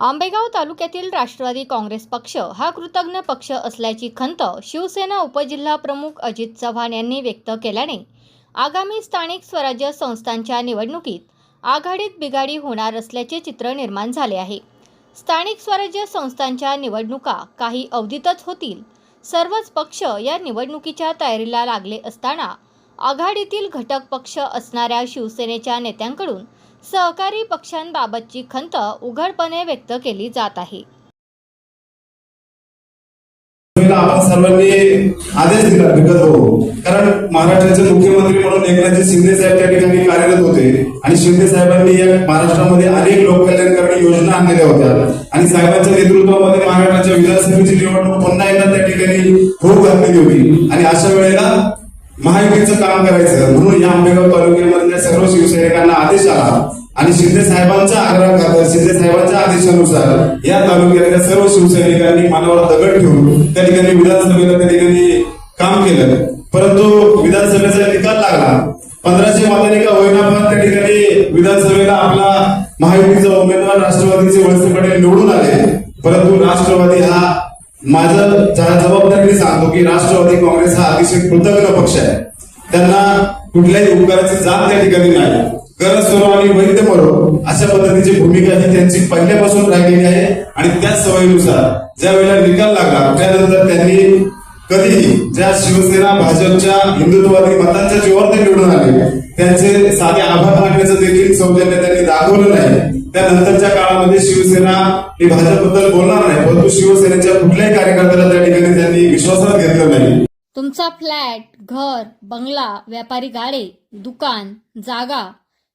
आंबेगाव तालुक्यातील राष्ट्रवादी काँग्रेस पक्ष हा कृतज्ञ पक्ष असल्याची खंत शिवसेना उपजिल्हा प्रमुख अजित चव्हाण यांनी व्यक्त केल्याने आगामी स्थानिक स्वराज्य संस्थांच्या निवडणुकीत आघाडीत बिघाडी होणार असल्याचे चित्र निर्माण झाले आहे. स्थानिक स्वराज्य संस्थांच्या निवडणुका काही अवधीतच होतील. सर्वच पक्ष या निवडणुकीच्या तयारीला लागले असताना आघाडीतील घटक पक्ष असणाऱ्या शिवसेनेच्या नेत्यांकडून सहकारी पक्षांबाबतची खंत उघडपणे व्यक्त केली जात आहे. आपण सर्वांनी आदेश दिला विकत हो. कारण महाराष्ट्राचे मुख्यमंत्री म्हणून एकनाथजी शिंदे साहेब त्या ठिकाणी कार्यरत होते आणि शिंदे साहेबांनी या महाराष्ट्रामध्ये अनेक लोककल्याणकारी योजना आणलेल्या होत्या. आणि साहेबांच्या नेतृत्वामध्ये महाराष्ट्राच्या विधानसभेची निवडणूक पुन्हा एकदा त्या ठिकाणी होऊ घातलेली होती. आणि अशा वेळेला महायुतीचं काम करायचं म्हणून या आंबेगाव तालुक्यामधल्या सर्व शिवसैनिकांना आदेश आला. आणि शिंदे साहेबांचा आग्रह खातर शिंदे साहेबांच्या आदेशानुसार या तालुक्यातल्या सर्व शिवसैनिकांनी मानवाला दगड ठेवून त्या ठिकाणी विधानसभेला त्या ठिकाणी काम केलं. परंतु विधानसभेचा निकाल लागला. पंधराशे मतांनी का होईना पण त्या ठिकाणी विधानसभेला आपला महायुतीचा उमेदवार राष्ट्रवादीचे वळसे पटेल निवडून आले. परंतु राष्ट्रवादी हा माझा जबाबदारीने सांगतो की राष्ट्रवादी काँग्रेस हा अतिशय कृतज्ञ पक्ष आहे. त्यांना कुठल्याही उपकाराची जात त्या ठिकाणी नाही. गरज सुरू आणि वैद्य मरो अशा पद्धतीची भूमिका ही त्यांची पहिल्यापासून राहिलेली आहे. आणि त्याच सवयीनुसार ज्या वेळेला निकाल लागला त्यानंतर त्यांनी कधीही ज्या शिवसेना भाजपच्या हिंदुत्ववादी मतांच्या जीवावर ते निवडून आले त्यांचे साधे आभार मानण्याचं देखील सौजन्य त्यांनी दाखवलं नाही. त्यानंतरच्या काळामध्ये शिवसेना हे भाजपबद्दल बोलणार नाही परंतु शिवसेनेच्या कुठल्याही कार्यकर्त्याला त्या ठिकाणी त्यांनी विश्वासात घेतलं नाही. तुमचा फ्लॅट घर बंगला व्यापारी गाडे दुकान जागा